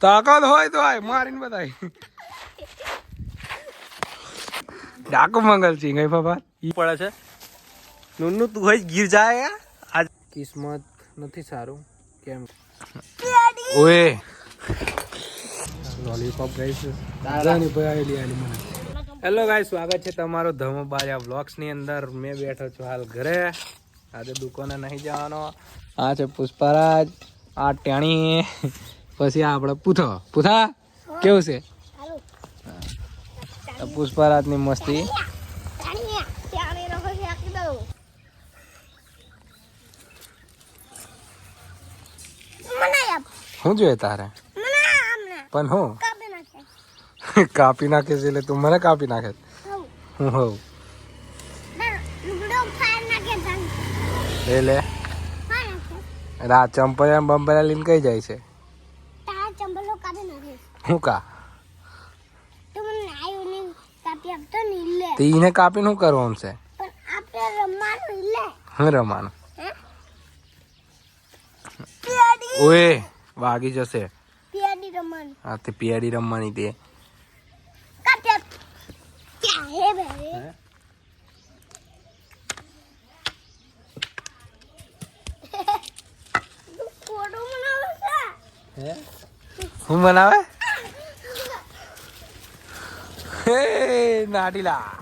તાકાત હોય તો આય, મારીને બતાય ડાકુ મંગલસિંહ ગઈ બાબા? ઈ પડે છે. નુનુ, તું હોય, ગીર જાય આજ કિસ્મત નથી સારું. કેમ? ઓએ. લોલીપોપ ગાઈસ દાદાની ભાઈ આવેલી આલી મને. હેલો ગાઈસ સ્વાગત છે તમારો ધમો બાજા વ્લોગ્સની અંદર. મેં બેઠો છું હાલ ઘરે. આજે દુકાને નહીં જવાનો. આ છે પુષ્પરાજ. આ ટેણી. પછી આ આપણે પૂથો પૂથા કેવું છે? પુષ્પરાજની મસ્તી. શું જોઈએ તારે? પણ હું? કાપી નાખે. છે એટલે તું મને કાપી નાખે? હું હોઉં? એટલે? રાત ચંપલ ચંપલિયા લઈને કઈ જાય છે? હું કા? તે એને કાપીને શું કરવાનું છે? હું રમવાનું? ઓએ વાગી જશે. હા તે પિયાડી રમવાની તે. હે? હું બનાવે? હે નાટીલા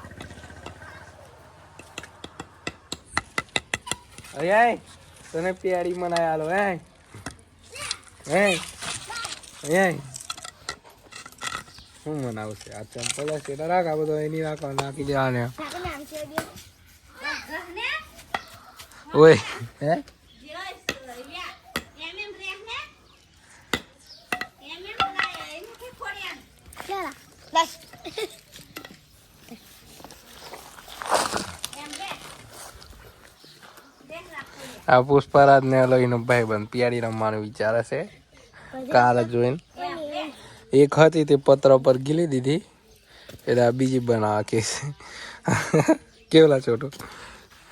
અરે તને પ્યારી મનાય આલો હે હે હે શું મનાવશે? આ ચંપલ છે તો રાખ આ બધો એની રાખો નાખી દેવાને. ઓય. હે? આ પુષ્પરાજ ને અલોઈનો ભાઈ બંધ પિયાડી રમવાનું વિચારે છે. કાલે જોઈને. એક હતી તે પત્ર પર ગીલી દીધી. એટલે બીજી બનાવવા કે છે. કેવલા છોટો?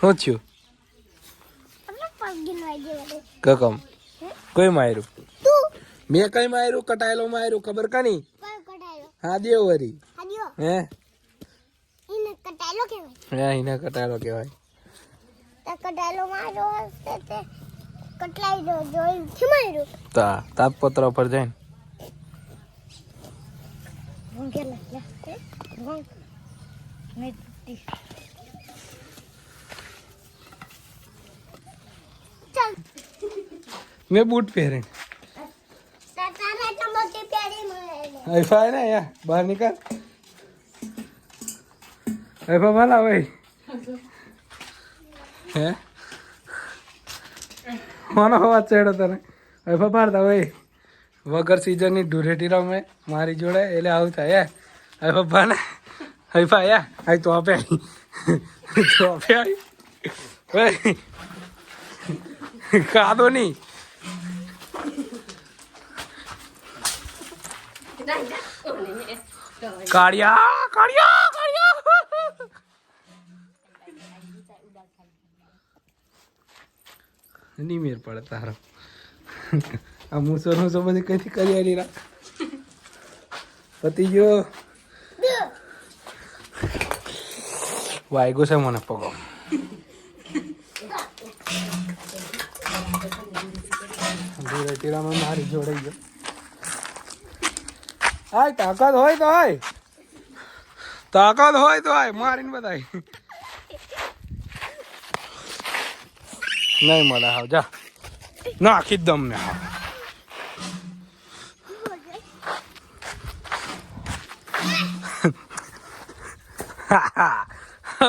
શું થયું? કકમ કોઈ માર્યું? મેં કઈ માર્યું? કટાયેલો માર્યું? ખબર કની? હા દેવ. વરી હે હે એને કટાયેલો કહેવાય. તા તાપપત્ર પર જઈને. મેં બૂટ પહેરે હૈફા ને યા બહાર નીકળ. હૈફા ભલા ભાઈ. હે? કોનો અવાજ ચડ્યો તને. હવે ફફાડતા ભાઈ વગર સીઝનની ધૂરેટી રમે, મારી જોડે, એટલે આવું થાય હે ને. હવે હૈફા યા હવે તો આપે તો આપે આવી કાદો નહીં. કાળિયા કાળિયા. નહીં મેર પડે તારો. આ મૂસો નો બધી કઈથી કરી આલી રાખ. પતી ગયો વાયગો છે મને પગો. ધીરેટીરામાં મારી જોડાઈ ગયો. હાય, તાકાત હોય તો હાય. તાકાત હોય તો હાય. મારીને બતાય. નહીં મળે, હાવ, જા. નાખી દમ ને હાવ.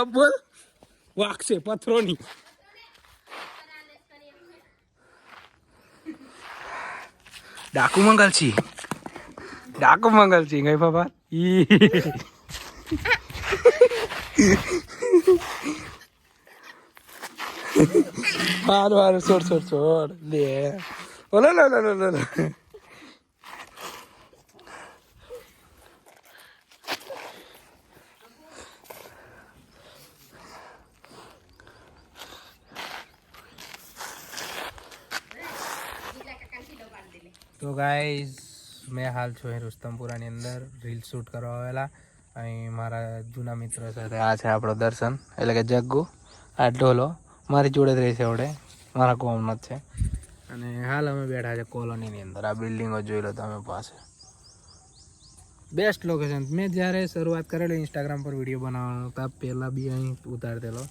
બોલ. વાગશે પથ્થરોની. ડાકુ મંગલ છી. ડાકુ મંગલ છી, ગઈ બાબા. ઈ. હારું હારું છોડ છોડ છોડ લે ઓલો લો લો લો લો તો ગાઈઝ મેં હાલ છું અહીં રુસ્તમપુરાની અંદર. રીલ શૂટ કરવા આવેલા. અહીં મારા જૂના મિત્રો સાથે આ છે આપણો દર્શન. એટલે કે જગ્ગુ. આ ઢોલો. મારી જોડે જ રહેશે આવડે. મારા કોમનો જ છે. અને હાલ અમે બેઠા છે કોલોનીની અંદર. આ બિલ્ડિંગો જોઈ લો તમે પાસે. બેસ્ટ લોકેશન મેં જ્યારે શરૂઆત કરેલી ઇન્સ્ટાગ્રામ પર વીડિયો બનાવવાનો ત્યાં પહેલાં બી અહીં ઉતારતેલો.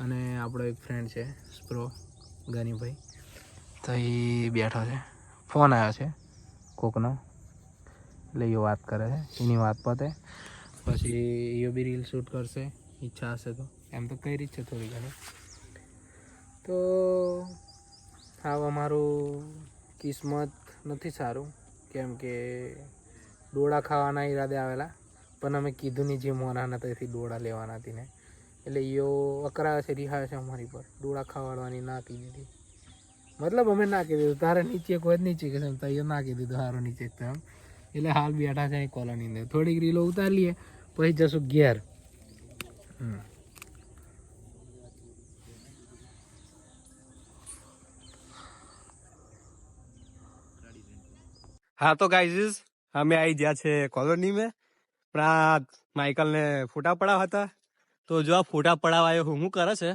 અને આપણો એક ફ્રેન્ડ છે સ્પ્રો ગનીભાઈ. તો એ બેઠો છે. ફોન આવ્યો છે, કોકનો. એટલે એ વાત કરે છે. એની વાત પતે. પછી એ બી રીલ શૂટ કરશે. ઈચ્છા હશે તો. એમ તો કઈ રીત છે થોડી ઘણી. તો હા અમારું કિસ્મત નથી સારું. કેમ કે ડોળા ખાવાના ઈરાદે આવેલા. પણ અમે કીધું નહીં જે મોના તેથી ડોળા લેવાના હતી ને. એટલે યો અકરા છે રિહા છે અમારી પર. ડોળા ખાવાડવાની ના કીધી હતી. મતલબ અમે ના કીધું દીધું તારે નીચે કોઈ જ નીચે કે તો એ ના કીધું દીધું સારું નીચે એમ. એટલે હાલ બેઠા છે કોલોની અંદર થોડીક રીલો ઉતારી લઈએ પછી જશું ઘેર. હમ. हाँ तो गाइस हमें आई ગયા છે કોલોની में પણ આ માઇકલ ને ફોટા પડાવવા હતા તો જો આ ફોટા પડાવવા આવ્યો હું શું કરે છે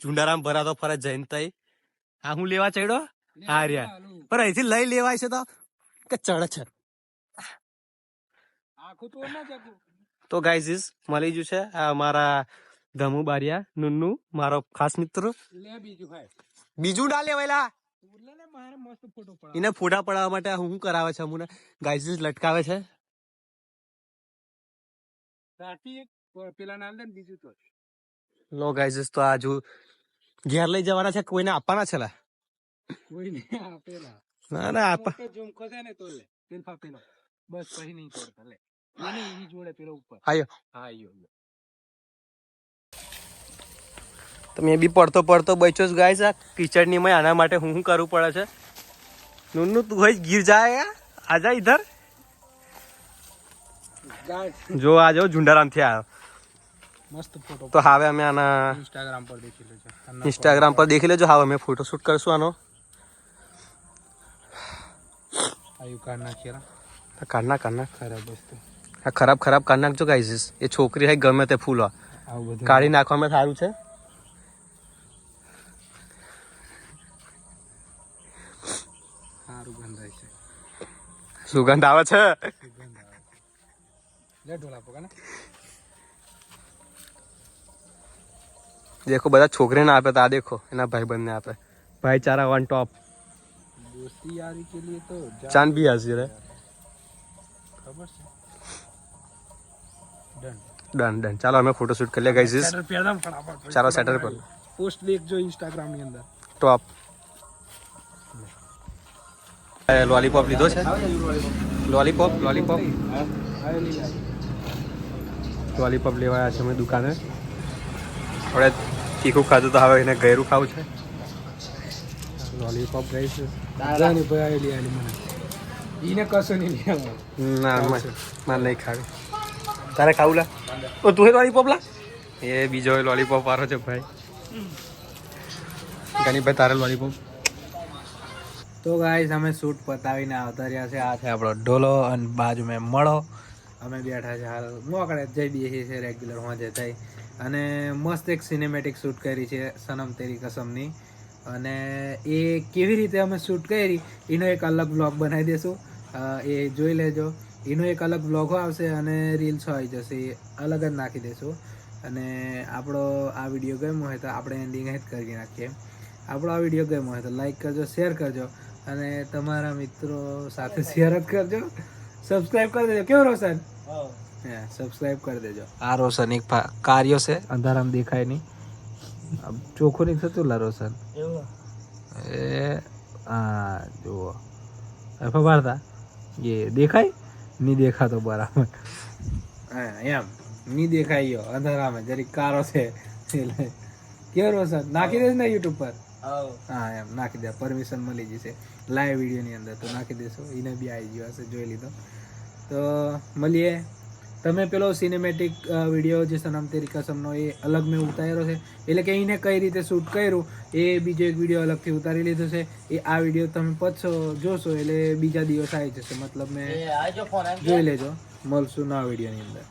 ચુંડારામ ભરાતો ફરે જૈન તઈ આ હું લેવા ચડ્યો હા રહ્યા પણ અહીંથી લઈ લેવાય છે તો કે ચડે છે આખું તો ના જગું તો ગાઈઝ મળી ગયું છે આ મારા ધમુ બારિયા નુન્નુ મારો ખાસ મિત્ર લે બીજું ભાઈ બીજું ના લેવાયેલા એને ફોટા પડાવવા માટે હું કરાવે છે અમુને ગાઈઝીસ લટકાવે છે? લો ગાઈઝીસ તો આજુ ઘેર લઈ જવાના છે કોઈને આપવાના છે લા? કોઈ નહીં આપેલા. ના ના આપા. ઝુમકો છે ને તો લે તેલ ફાપેલો. બસ પછી નહીં તોડતા લે. જોડે પેલો ઉપર. આયો આયો તો મેં બી પડતો પડતો બચ્યો જ ગાય આ કિચડની મેં આના માટે હું શું કરવું પડે છે? નુનુ તું હોય ગીર જાય આજા ઇધર જો આ જો ઝુંડારામથી આવ્યો મસ્ત ફોટો તો હવે અમે આના ઇન્સ્ટાગ્રામ પર દેખી લેજો. ઇન્સ્ટાગ્રામ પર દેખી લેજો. હવે અમે ફોટો શૂટ કરશું આનો. આયુ કાઢ નાખીએ કાઢના કાઢના ખરાબ વસ્તુ. આ ખરાબ ખરાબ કાઢ નાખજો ગાઈઝ એ છોકરી હે ગમે તે ફૂલો આવું બધું કાઢી નાખવામાં સારું છે સારું ગંધાય છે સુગંધ આવે છે? દેખો બધા છોકરીને આપે તા દેખો એના ભાઈ ભાઈબંધને આપે. ભાઈચારા વન ટોપ ચાંદ બી હાજર ડન. ડન ચાલો અમે ફોટો શૂટ કરી લે ગઈ ચાલો સેટર પર. પોસ્ટ દેખજો ઇન્સ્ટાગ્રામની અંદર. ટોપ લોલીપોપ લીધો છે? Lollipop lollipop. લોલીપોપ લેવા આવ્યા છે અમે દુકાને. હવે તીખું ખાધું તો હવે એને ગયરું ખાવું છે. લોલીપોપ ગઈ છે દાદાની ભાઈ લઈ આલી મને. ઈને કશું નહીં લેવાનું ના મારે નહીં ખાવી. તારે ખાવું લા? ઓ તું લોલીપોપ લા? એ બીજો લોલીપોપ વાળો છે ભાઈ. ગણી ભાઈ તારે લોલીપોપ? તો ગાઈસ અમે શૂટ પતાવીને આવતા રહ્યા છે આ છે આપણો ઢોલો અને બાજુ મેં મળો. અમે બેઠા છે હાલ. મોકળે જઈ બેસીએ છીએ રેગ્યુલર હોજે થઈ અને મસ્ત એક સિનેમેટિક શૂટ કરી છે, સનમ તેરી કસમની. અને એ કેવી રીતે અમે શૂટ કરી, એનો એક અલગ બ્લોગ બનાવી દેશું. એ જોઈ લેજો. એનો એક અલગ બ્લોગો આવશે અને રીલ્સો આવી જશે, એ અલગ જ નાખી દેશું. અને આપણો આ વીડિયો ગમ્યો હોય તો આપણે એન્ડિંગ જ કરી નાખીએ. આપણો આ વીડિયો ગમ્યો હોય તો લાઈક કરજો શેર કરજો. અને તમારા મિત્રો સાથે શેર જ કરજો. સબસ્ક્રાઇબ કરી દેજો. કેવો રોશન? હા. સબસ્ક્રાઇબ કરી દેજો. આ રોશન એક કાર્યો છે. અંધારામાં દેખાય નહીં. ચોખ્ખું નહીં થતું લા રોશન? એ હા જુઓ. વાળતા એ દેખાય? નહીં દેખાતો બરાબર. હા એમ. નહીં દેખાય યો અંધારામાં. જરીક કારો છે. એટલે. કેવો રોશન? નાખી દેજ ને યુટ્યુબ પર. હા એમ. નાખી દે. પરમિશન મળી જશે. લાઈવ વિડીયોની અંદર. તો નાખી દેશો. એને બી આવી ગયો હશે. જોઈ લીધો. તો મળીએ. તમે પેલો સિનેમેટિક વીડિયો જે સનમ તેરી કસમનો એ અલગ મેં ઉતાર્યો છે. એટલે કે એને કઈ રીતે શૂટ કર્યું એ બીજો એક વીડિયો અલગથી ઉતારી લીધો છે. એ આ વીડિયો તમે પછી જોશો. એટલે બીજા દિવસ આવી જશે. મતલબ મેં જોઈ લેજો. મળશું નવા વિડીયોની અંદર.